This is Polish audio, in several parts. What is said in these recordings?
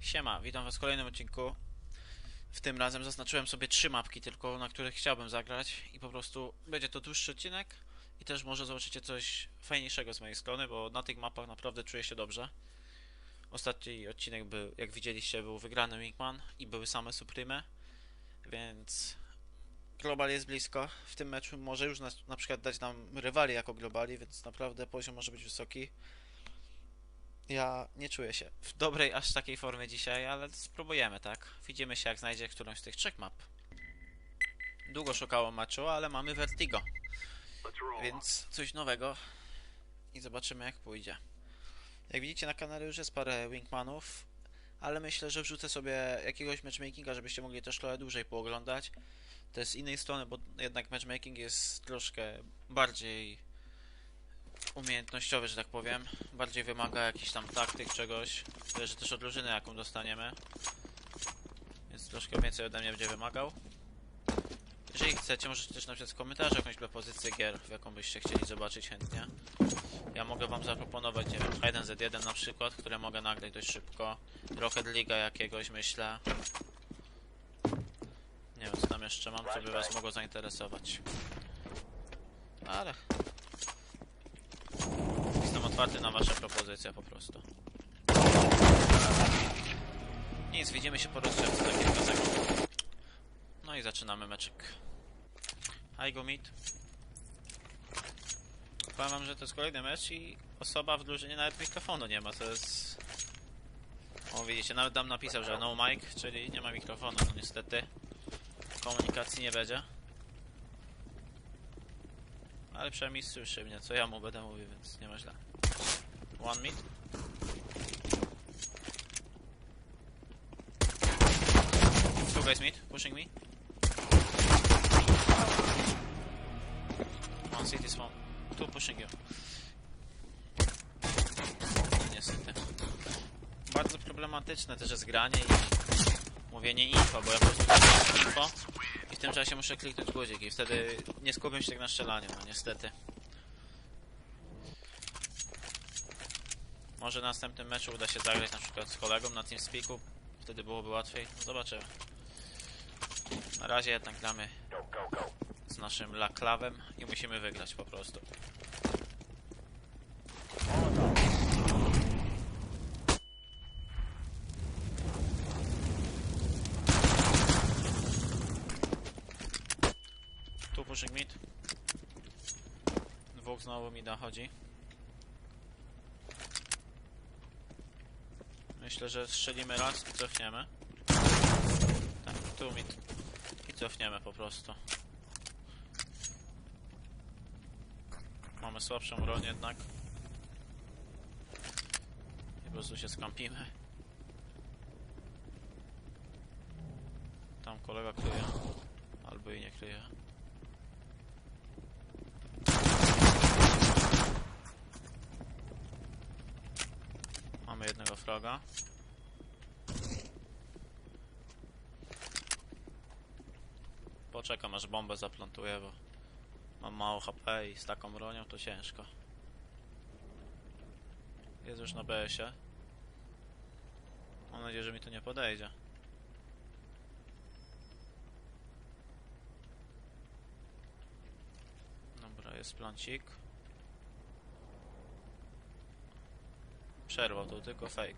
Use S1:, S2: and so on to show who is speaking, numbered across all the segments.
S1: Siema, witam was w kolejnym odcinku. W tym razem zaznaczyłem sobie trzy mapki tylko, na których chciałbym zagrać i po prostu będzie to dłuższy odcinek i też może zobaczycie coś fajniejszego z mojej strony, bo na tych mapach naprawdę czuję się dobrze. Ostatni odcinek był, jak widzieliście, był wygrany Wingman i były same Supreme, więc Global jest blisko. W tym meczu może już na, przykład dać nam rywali jako Globali, więc naprawdę poziom może być wysoki. Ja nie czuję się w dobrej aż takiej formie dzisiaj, ale spróbujemy, tak? Widzimy się jak znajdzie którąś z tych trzech map. Długo szukałem meczu, ale mamy Vertigo. Więc coś nowego i zobaczymy jak pójdzie. Jak widzicie na kanale już jest parę Wingmanów, ale myślę, że wrzucę sobie jakiegoś matchmakinga, żebyście mogli też trochę dłużej pooglądać. Jest z innej strony, bo jednak matchmaking jest troszkę bardziej umiejętnościowy, że tak powiem. Bardziej wymaga jakichś tam taktyk, czegoś. Zależy też od drużyny, jaką dostaniemy. Więc troszkę więcej ode mnie będzie wymagał. Jeżeli chcecie, możecie też napisać w komentarzu jakąś propozycję gier, w jaką byście chcieli zobaczyć chętnie. Ja mogę wam zaproponować, nie wiem, 1z1 na przykład, które mogę nagrać dość szybko. Rocket League jakiegoś, myślę. Nie wiem, co tam jeszcze mam, co by was mogło zainteresować. Ale Jestem otwarty na wasze propozycje po prostu. Nic, widzimy się po rozgrzewce za kilka sekund. No i zaczynamy meczek. Hi go meet. Powiem wam, że to jest kolejny mecz i osoba w drużynie nawet mikrofonu nie ma, to jest... O widzicie, nawet dam napisał, że no mic, czyli nie ma mikrofonu, no niestety. Komunikacji nie będzie. Ale przynajmniej słyszy mnie, co ja mu będę mówił, więc nie ma źle. One mid. Two guys mid, pushing me. One city spawn. Two pushing you. Niestety. Bardzo problematyczne też jest granie i mówienie info, bo ja po prostu info i w tym czasie muszę kliknąć guzik i wtedy nie skupiam się tak na strzelaniu, no niestety. Może w następnym meczu uda się zagrać na przykład z kolegą na TeamSpeaku, wtedy byłoby łatwiej. No zobaczymy. Na razie jednak gramy z naszym laklawem i musimy wygrać po prostu. Tu pushing mid. Dwóch znowu mi dochodzi. Myślę, że strzelimy raz i cofniemy. Tak, tu mid. I cofniemy po prostu. Mamy słabszą broń jednak. I po prostu się skampimy. Tam kolega kryje. Albo i nie kryje. Fraga. Poczekam aż bombę zaplantuję, bo mam mało HP i z taką bronią to ciężko. Jest już na BS-ie. Mam nadzieję, że mi tu nie podejdzie. Dobra, jest plancik. Przerwał to tylko fake.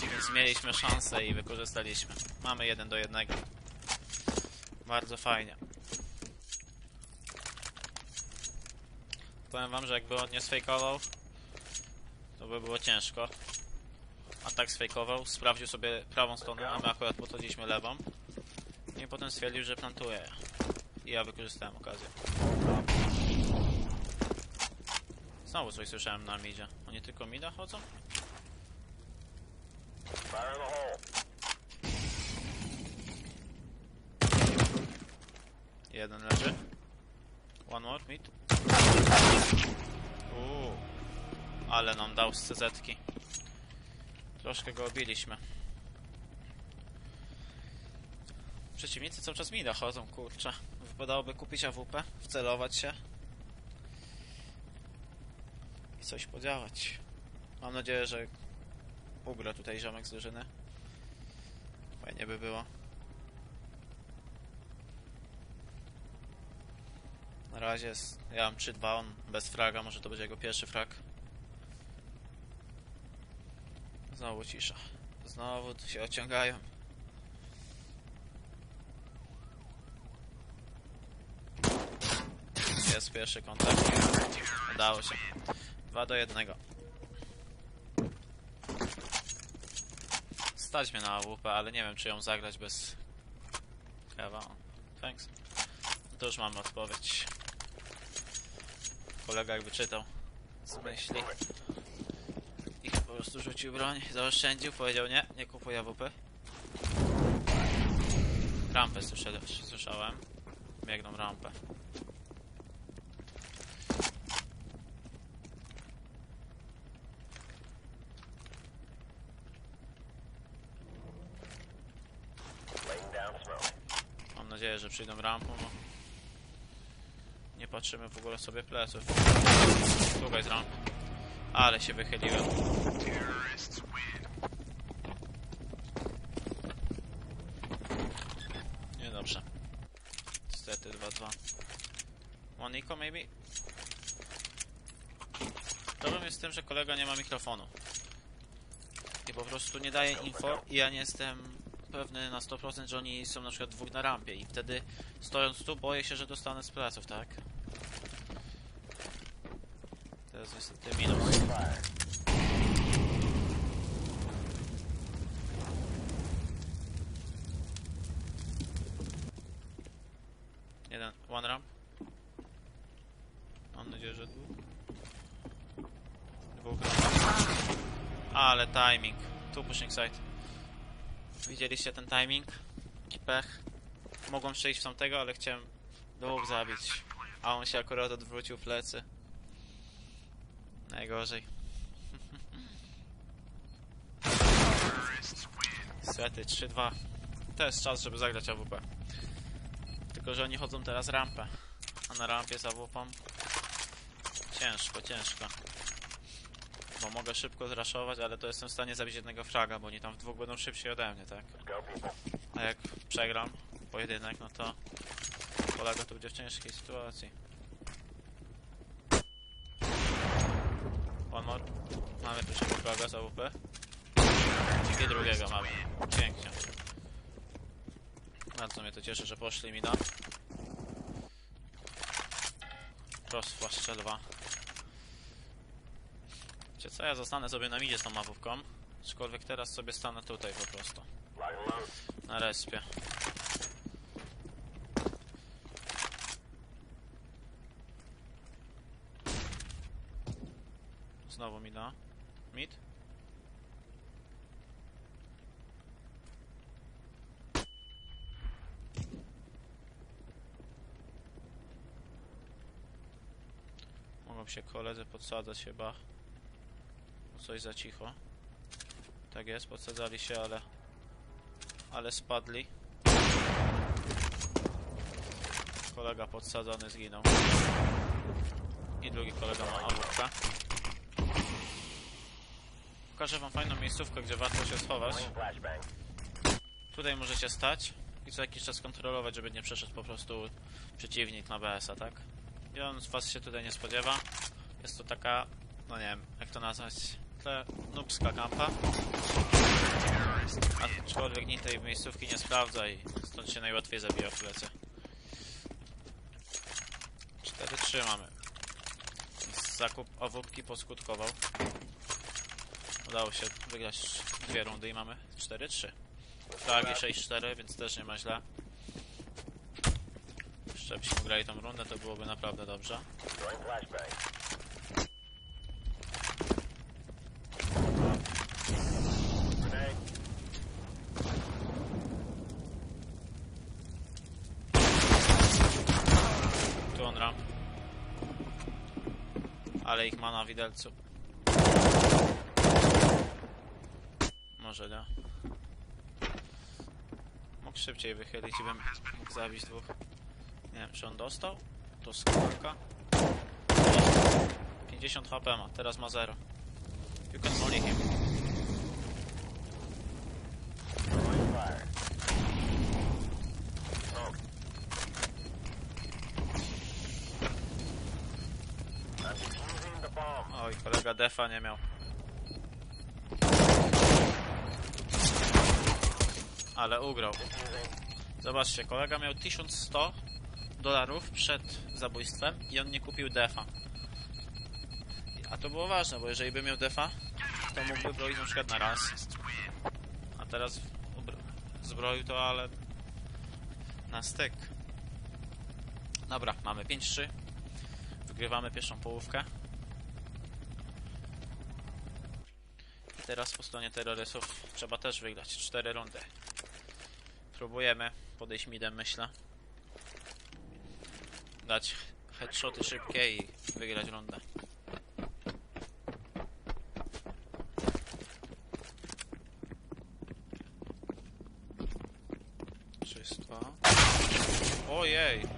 S1: Więc mieliśmy szansę i wykorzystaliśmy. Mamy jeden do jednego. Bardzo fajnie. Powiem wam, że jakby on nie sfejkował, to by było ciężko. A tak sfejkował, sprawdził sobie prawą stronę, a my akurat podchodziliśmy lewą. I potem stwierdził, że plantuje. I ja wykorzystałem okazję. Znowu coś słyszałem na midzie. Oni tylko mida chodzą? Jeden leży. One more, mid. Uuu. Ale nam dał z CZ-ki. Troszkę go obiliśmy. Przeciwnicy cały czas mida chodzą, kurczę. Wypadałoby kupić AWP, wcelować się i coś podziałać. Mam nadzieję, że ugra tutaj ziomek z drużyny. Fajnie by było. Na razie jest, ja mam 3-2, on bez fraga, może to będzie jego pierwszy frag. Znowu cisza. Znowu się ociągają. Jest pierwszy kontakt. Udało się. 2 do 1. Stać mnie na AWP, ale nie wiem czy ją zagrać bez Kewa. Thanks. No to już mamy odpowiedź. Kolega jakby czytał z myśli. I po prostu rzucił broń, zaoszczędził, powiedział nie, nie kupuj AWP. Rampę słyszałem. Biegną rampę. Mam nadzieję, że przyjdą rampą, bo nie patrzymy w ogóle sobie pleców. Długa jest rampa. Ale się wychyliłem. Niedobrze. Niestety 2-2. Moniko maybe? Problem jest z tym, że kolega nie ma mikrofonu. I po prostu nie daje info i ja nie jestem pewny na 100%, że oni są na przykład dwóch na rampie i wtedy stojąc tu boję się, że dostanę z pleców, tak? Jest niestety minus. Jeden, one ramp. Mam nadzieję, że tu. Dwóch ramp. Ale timing. Tu pushing side. Widzieliście ten timing? Pech. Mogłem przejść w tamtego, ale chciałem dwóch zabić. A on się akurat odwrócił plecy. Najgorzej. Niestety, 3-2. To jest czas, żeby zagrać AWP. Tylko, że oni chodzą teraz rampę. A na rampie z AWP ciężko, ciężko. Bo mogę szybko zraszować, ale to jestem w stanie zabić jednego fraga, bo oni tam w dwóch będą szybciej ode mnie, tak? A jak przegram pojedynek, no to kolega to będzie w ciężkiej sytuacji. One more. Mamy pierwszego fraga z AWP. I drugiego mamy. Pięknie. Bardzo mnie to cieszy, że poszli mi na. Rosła strzelba. Wiecie co, ja zostanę sobie na midzie z tą mapówką. Aczkolwiek teraz sobie stanę tutaj po prostu. Na respie. Znowu mida. Mid? Mogą się koledzy podsadzać chyba. Coś za cicho. Tak jest, podsadzali się, ale... Ale spadli. Kolega podsadzony zginął. I drugi kolega ma AWP. Pokażę wam fajną miejscówkę, gdzie warto się schować. Tutaj możecie stać i co jakiś czas kontrolować, żeby nie przeszedł po prostu przeciwnik na BS-a, tak? I on z was się tutaj nie spodziewa. Jest to taka, no nie wiem, jak to nazwać, tle nubska kampa. Aczkolwiek nikt tej miejscówki nie sprawdza i stąd się najłatwiej zabija w plecy. 4-3 mamy. Zakup awupki poskutkował. Udało się wygrać dwie rundy i mamy 4-3. Flagi 6-4, więc też nie ma źle. Jeszcze byśmy grali tą rundę, to byłoby naprawdę dobrze. Tu on ramp. Ale ich ma na widelcu. Może nie. Mógł szybciej wychylić i bym mógł zabić dwóch. Nie wiem, czy on dostał? To skórka. 50 HP ma, teraz ma 0. You can molly him. Oj, kolega defa nie miał. Ale ugrał. Zobaczcie, kolega miał 1100 dolarów przed zabójstwem i on nie kupił defa. A to było ważne, bo jeżeli by miał defa, to mógłby broić na przykład na raz. A teraz zbroił to, ale na styk. Dobra, mamy 5-3. Wygrywamy pierwszą połówkę. Teraz po stronie terrorystów trzeba też wygrać. 4 rundy. Próbujemy podejść midem, myślę. Dać headshoty szybkie i wygrać rundę. Czysto. Ojej!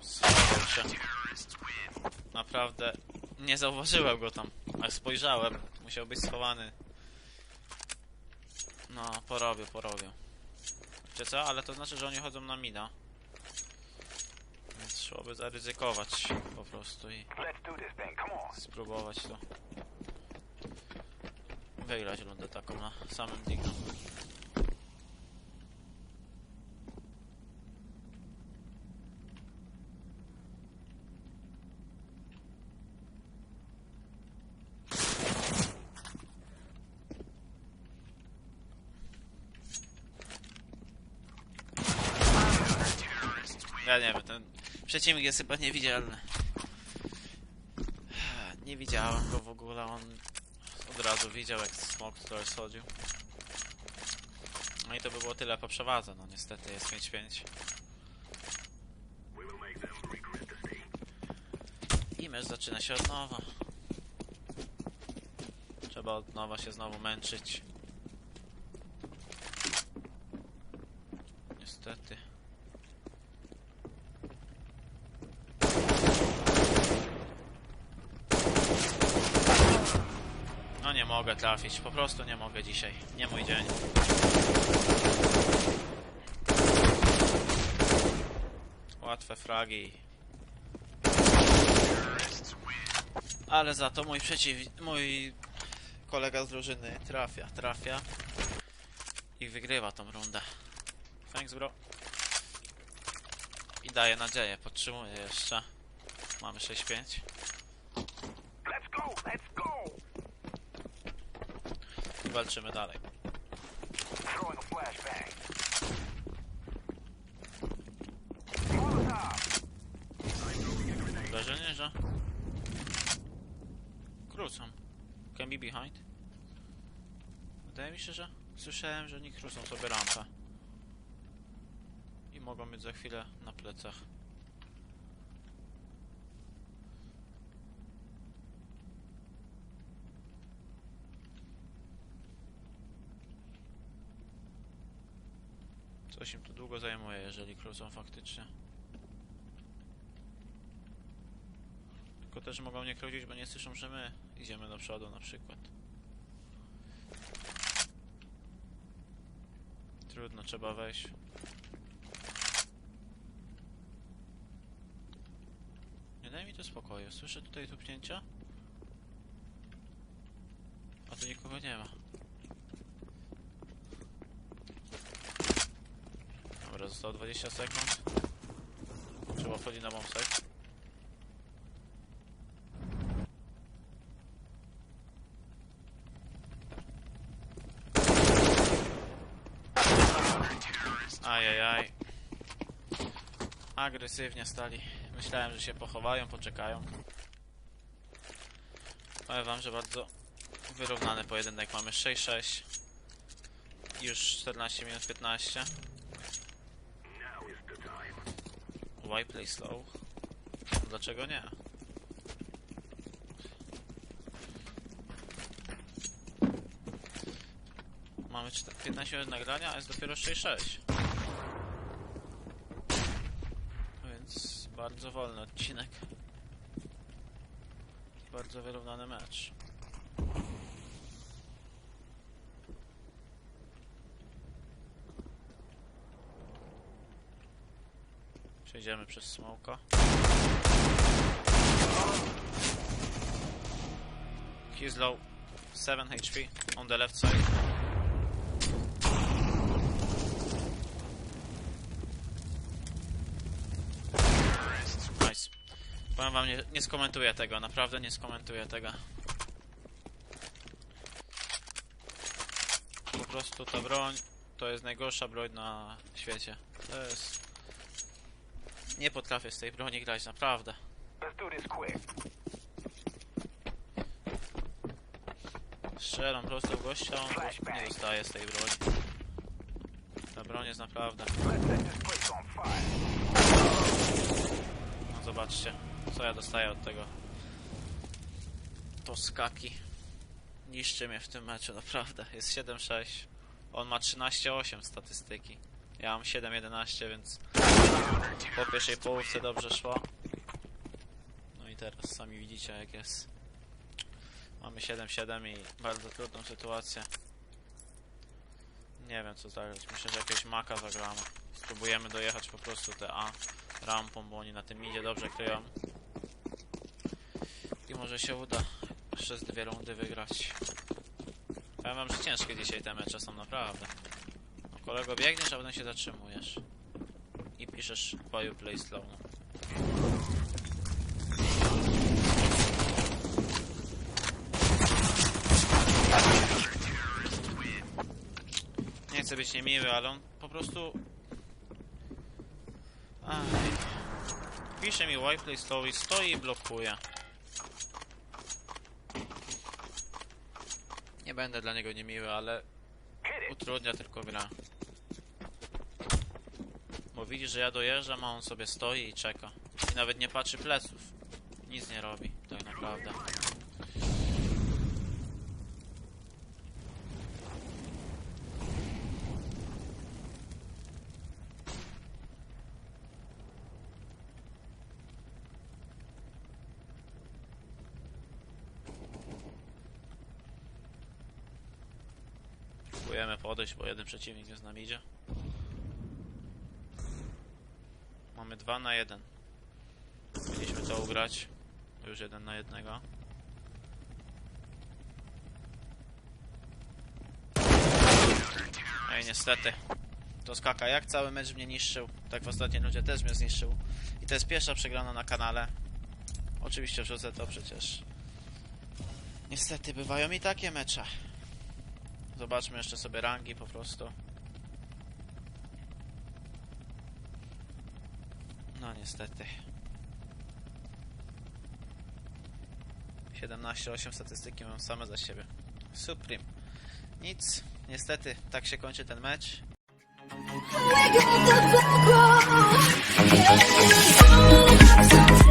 S1: Schował się. Naprawdę nie zauważyłem go tam. Jak spojrzałem, musiał być schowany. No, porobię, porobię. Wiecie co? Ale to znaczy, że oni chodzą na mina. Więc trzeba by zaryzykować po prostu i spróbować to. Wygrać rundę taką na samym dignu. Ja nie wiem, ten przeciwnik jest chyba niewidzialny. Nie widziałem go w ogóle, on od razu widział jak smok tutaj schodził. No i to by było tyle po przewadze, no niestety jest 5-5. I mecz zaczyna się od nowa. Trzeba od nowa się znowu męczyć. Niestety. No nie mogę trafić, po prostu nie mogę dzisiaj. Nie mój dzień. Łatwe fragi. Ale za to mój przeciw... mój kolega z drużyny trafia, trafia i wygrywa tą rundę. Thanks bro. I daje nadzieję, podtrzymuję jeszcze. Mamy 6-5.
S2: Let's go. Let's go.
S1: I walczymy dalej. Wrażenie, że... Krócą. Can be behind. Wydaje mi się, że słyszałem, że oni krócą sobie rampę. I mogą być za chwilę na plecach. Coś im tu długo zajmuje, jeżeli krócą faktycznie. Tylko też mogą nie krócić, bo nie słyszą, że my idziemy do przodu na przykład. Trudno, trzeba wejść. Nie daj mi to spokoju. Słyszę tutaj tupnięcia? A tu nikogo nie ma. Dobra, zostało 20 sekund. Trzeba wchodzić na bombsite. Ajajaj. Agresywnie stali. Myślałem, że się pochowają, poczekają. Powiem wam, że bardzo wyrównany pojedynek. Mamy 6-6. Już 14 minut 15. Why play slow? Dlaczego nie? mamy czter- 15 minut nagrania, a jest dopiero 6.6. Więc bardzo wolny odcinek. Bardzo wyrównany mecz. Przejdziemy przez smoka. He's low. 7 HP on the left side. Nice. Powiem wam, nie, nie skomentuję tego, naprawdę nie skomentuję tego. Po prostu ta broń to jest najgorsza broń na świecie. To jest... Nie potrafię z tej broni grać, naprawdę. Strzelam prosto w gościa, on nie dostaje z tej broni. Ta broń jest naprawdę... No zobaczcie, co ja dostaję od tego. To skaki. Niszczy mnie w tym meczu, naprawdę. Jest 7-6. On ma 13-8 statystyki. Ja mam 7-11, więc po pierwszej połówce dobrze szło. No i teraz sami widzicie jak jest. Mamy 7-7 i bardzo trudną sytuację. Nie wiem co zagrać. Myślę, że jakiegoś maka zagramy. Spróbujemy dojechać po prostu te A rampą, bo oni na tym idzie dobrze kryją. I może się uda jeszcze z dwie rundy wygrać. Powiem wam, że ciężkie dzisiaj te mecze są naprawdę. Kolego, biegniesz, a potem się zatrzymujesz. I piszesz you play slow. Nie chcę być niemiły, ale on po prostu... Aj. Pisze mi why play slow i stoi i blokuje. Nie będę dla niego niemiły, ale utrudnia tylko gra. Widzi, że ja dojeżdżam, a on sobie stoi i czeka. I nawet nie patrzy pleców. Nic nie robi, tak naprawdę. Próbujemy podejść, bo jeden przeciwnik z nami idzie. Mamy 2 na 1. Powinniśmy to ugrać. Już jeden na jednego. Ej, niestety. To skaka jak cały mecz mnie niszczył, tak w ostatniej ludzie też mnie zniszczył. I to jest pierwsza przegrana na kanale. Oczywiście wrzucę to przecież. Niestety bywają i takie mecze. Zobaczmy jeszcze sobie rangi po prostu. No niestety. 17-8 statystyki mam same za siebie. Supreme. Nic. Niestety, tak się kończy ten mecz.
S3: We